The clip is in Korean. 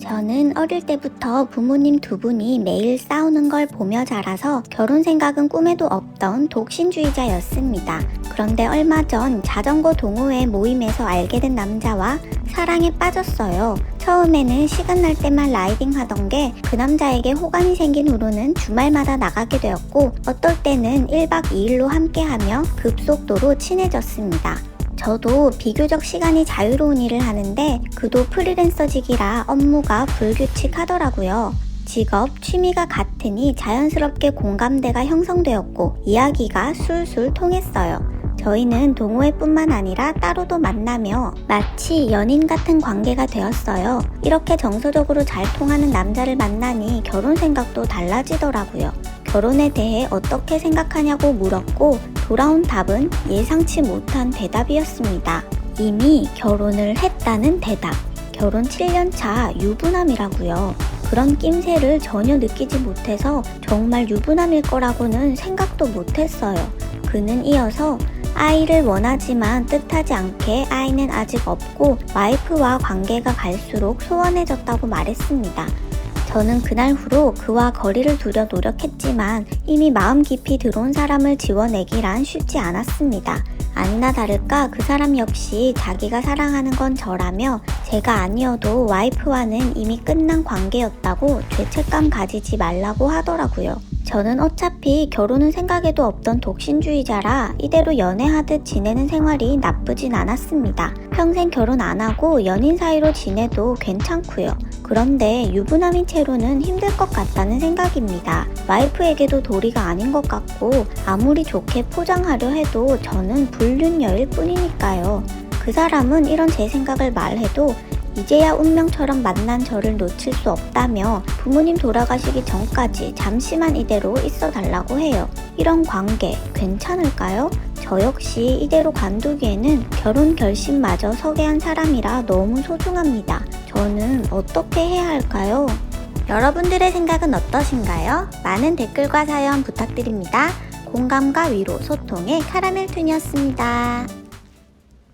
저는 어릴 때부터 부모님 두 분이 매일 싸우는 걸 보며 자라서 결혼 생각은 꿈에도 없던 독신주의자였습니다. 그런데 얼마 전 자전거 동호회 모임에서 알게 된 남자와 사랑에 빠졌어요. 처음에는 시간 날 때만 라이딩 하던 게 그 남자에게 호감이 생긴 후로는 주말마다 나가게 되었고 어떨 때는 1박 2일로 함께하며 급속도로 친해졌습니다. 저도 비교적 시간이 자유로운 일을 하는데 그도 프리랜서직이라 업무가 불규칙하더라고요. 직업, 취미가 같으니 자연스럽게 공감대가 형성되었고 이야기가 술술 통했어요. 저희는 동호회뿐만 아니라 따로도 만나며 마치 연인 같은 관계가 되었어요. 이렇게 정서적으로 잘 통하는 남자를 만나니 결혼 생각도 달라지더라고요. 결혼에 대해 어떻게 생각하냐고 물었고 돌아온 답은 예상치 못한 대답이었습니다. 이미 결혼을 했다는 대답. 결혼 7년 차 유부남이라고요. 그런 낌새를 전혀 느끼지 못해서 정말 유부남일 거라고는 생각도 못했어요. 그는 이어서 아이를 원하지만 뜻하지 않게 아이는 아직 없고 와이프와 관계가 갈수록 소원해졌다고 말했습니다. 저는 그날 후로 그와 거리를 두려 노력했지만 이미 마음 깊이 들어온 사람을 지워내기란 쉽지 않았습니다. 아니나 다를까 그 사람 역시 자기가 사랑하는 건 저라며 제가 아니어도 와이프와는 이미 끝난 관계였다고 죄책감 가지지 말라고 하더라고요. 저는 어차피 결혼은 생각에도 없던 독신주의자라 이대로 연애하듯 지내는 생활이 나쁘진 않았습니다. 평생 결혼 안 하고 연인 사이로 지내도 괜찮고요. 그런데 유부남인 채로는 힘들 것 같다는 생각입니다. 와이프에게도 도리가 아닌 것 같고 아무리 좋게 포장하려 해도 저는 불륜녀일 뿐이니까요. 그 사람은 이런 제 생각을 말해도 이제야 운명처럼 만난 저를 놓칠 수 없다며 부모님 돌아가시기 전까지 잠시만 이대로 있어 달라고 해요. 이런 관계 괜찮을까요? 저 역시 이대로 관두기에는 결혼 결심마저 서게 한 사람이라 너무 소중합니다. 저는 어떻게 해야 할까요? 여러분들의 생각은 어떠신가요? 많은 댓글과 사연 부탁드립니다. 공감과 위로, 소통의 카라멜 툰이었습니다.